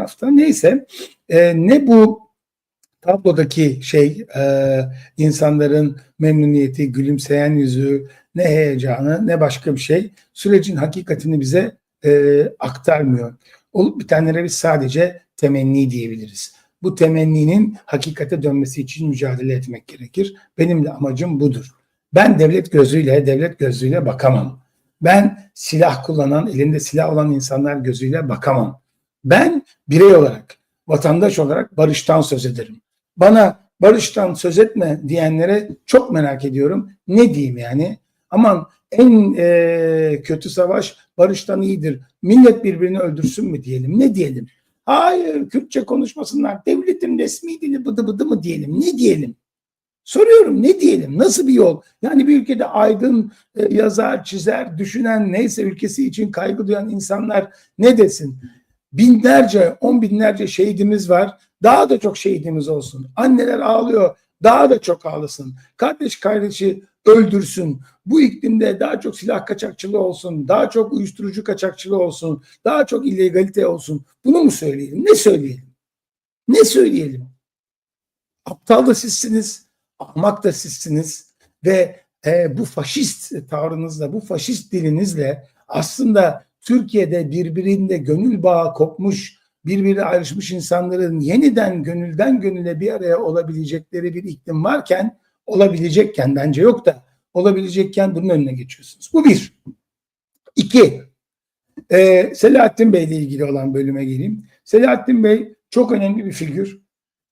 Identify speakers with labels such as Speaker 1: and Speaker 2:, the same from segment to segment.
Speaker 1: tarafta. Neyse e, ne bu tablodaki şey e, insanların memnuniyeti, gülümseyen yüzü, ne heyecanı ne başka bir şey sürecin hakikatini bize e, aktarmıyor. Olup bitenlere biz sadece temenni diyebiliriz. Bu temenninin hakikate dönmesi için mücadele etmek gerekir. Benim de amacım budur. Ben devlet gözüyle, devlet gözüyle bakamam. Ben silah kullanan, elinde silah olan insanlar gözüyle bakamam. Ben birey olarak, vatandaş olarak barıştan söz ederim. Bana barıştan söz etme diyenlere çok merak ediyorum. Ne diyeyim yani? Aman en e, kötü savaş barıştan iyidir. Millet birbirini öldürsün mü diyelim? Ne diyelim? Hayır, Kürtçe konuşmasınlar. Devletin resmi dili bıdı bıdı mı diyelim? Ne diyelim? Soruyorum ne diyelim? Nasıl bir yol? Yani bir ülkede aydın, e, yazar, çizer, düşünen, neyse ülkesi için kaygı duyan insanlar ne desin? Binlerce, on binlerce şehidimiz var. Daha da çok şehidimiz olsun. Anneler ağlıyor. Daha da çok ağlasın. Kardeş kardeşi öldürsün. Bu iklimde daha çok silah kaçakçılığı olsun. Daha çok uyuşturucu kaçakçılığı olsun. Daha çok illegalite olsun. Bunu mu söyleyelim? Ne söyleyelim? Ne söyleyelim? Aptal da sizsiniz. Ahmak da sizsiniz. Ve e, bu faşist tavrınızla, bu faşist dilinizle aslında Türkiye'de birbirinde gönül bağı kopmuş, birbiri ayrışmış insanların yeniden gönülden gönüle bir araya olabilecekleri bir iklim varken, olabilecekken bence yok da olabilecekken bunun önüne geçiyorsunuz. Bu bir. İki, e, Selahattin Bey ile ilgili olan bölüme geleyim. Selahattin Bey çok önemli bir figür.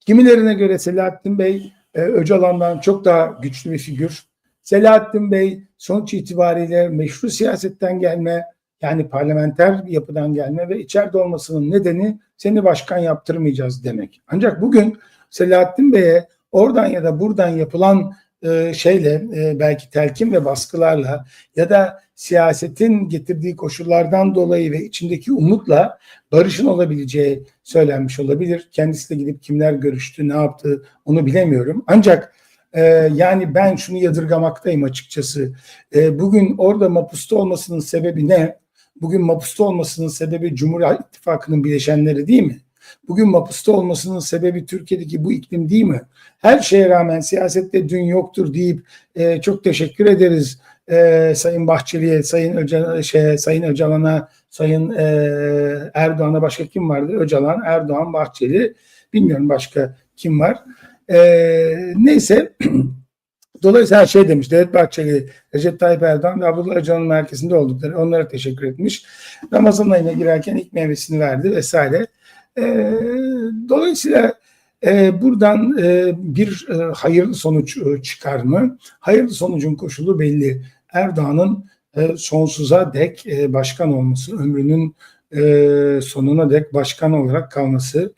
Speaker 1: Kimilerine göre Selahattin Bey e, Öcalan'dan çok daha güçlü bir figür. Selahattin Bey sonuç itibariyle meşru siyasetten gelme, yani parlamenter yapıdan gelme ve içeride olmasının nedeni seni başkan yaptırmayacağız demek. Ancak bugün Selahattin Bey'e oradan ya da buradan yapılan e, şeyle e, belki telkin ve baskılarla ya da siyasetin getirdiği koşullardan dolayı ve içindeki umutla barışın olabileceği söylenmiş olabilir. Kendisi de gidip kimler görüştü, ne yaptı onu bilemiyorum. Ancak e, yani ben şunu yadırgamaktayım açıkçası. E, bugün orada mapusta olmasının sebebi ne? Bugün mapusta olmasının sebebi Cumhur İttifakı'nın bileşenleri değil mi? Bugün mapusta olmasının sebebi Türkiye'deki bu iklim değil mi? Her şeye rağmen siyasette dün yoktur deyip e, çok teşekkür ederiz e, Sayın Bahçeli'ye, Sayın Öcalan, şey, Sayın Öcalan'a, Sayın e, Erdoğan'a başka kim vardı? Öcalan, Erdoğan, Bahçeli. Bilmiyorum başka kim var. E, neyse Dolayısıyla şey demiş. Devlet Bahçeli, Recep Tayyip Erdoğan ve Abdullah Öcalan'ın merkezinde oldukları onlara teşekkür etmiş. Ramazan ayına girerken ilk meyvesini verdi vesaire. E, dolayısıyla e, buradan e, bir e, hayırlı sonuç e, çıkar mı? Hayırlı sonucun koşulu belli. Erdoğan'ın e, sonsuza dek e, başkan olması, ömrünün e, sonuna dek başkan olarak kalması.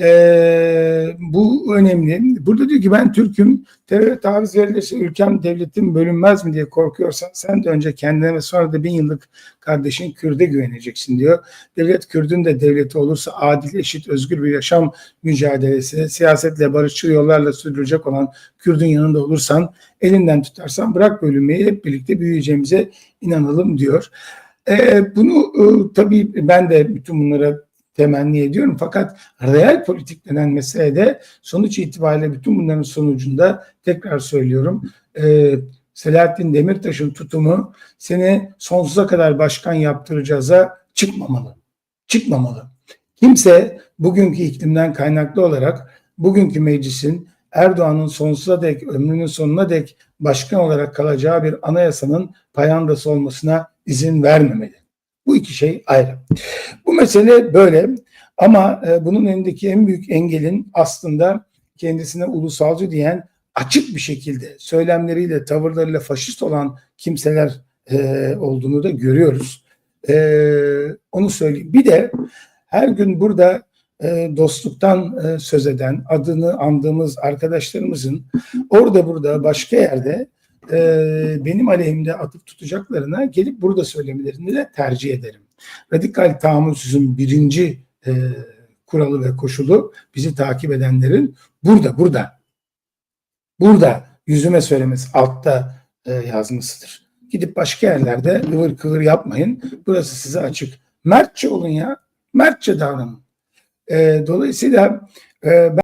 Speaker 1: Ee, bu önemli. Burada diyor ki ben Türk'üm. Teröre taviz verilirse ülkem devletim bölünmez mi diye korkuyorsan sen de önce kendine ve sonra da bin yıllık kardeşin Kürt'e güveneceksin diyor. Devlet Kürt'ün de devleti olursa adil, eşit, özgür bir yaşam mücadelesi, siyasetle barışçıl yollarla sürdürecek olan Kürt'ün yanında olursan, elinden tutarsan bırak bölünmeyi hep birlikte büyüyeceğimize inanalım diyor. Ee, bunu e, tabii ben de bütün bunlara temenni ediyorum. Fakat reel politik denen meselede sonuç itibariyle bütün bunların sonucunda tekrar söylüyorum. E, Selahattin Demirtaş'ın tutumu seni sonsuza kadar başkan yaptıracağıza çıkmamalı. Çıkmamalı. Kimse bugünkü iklimden kaynaklı olarak bugünkü meclisin Erdoğan'ın sonsuza dek, ömrünün sonuna dek başkan olarak kalacağı bir anayasanın payandası olmasına izin vermemeli. Bu iki şey ayrı. Bu mesele böyle ama e, bunun önündeki en büyük engelin aslında kendisine ulusalcı diyen açık bir şekilde söylemleriyle, tavırlarıyla faşist olan kimseler e, olduğunu da görüyoruz. E, onu söyleyeyim. Bir de her gün burada e, dostluktan e, söz eden, adını andığımız arkadaşlarımızın orada burada başka yerde e, benim aleyhimde atıp tutacaklarına gelip burada söylemelerini de tercih ederim. Radikal tahammülsüzün birinci e, kuralı ve koşulu bizi takip edenlerin burada, burada, burada yüzüme söylemesi, altta e, yazmasıdır. Gidip başka yerlerde ıvır kıvır yapmayın. Burası size açık. Mertçe olun ya. Mertçe davranın. E, dolayısıyla e, ben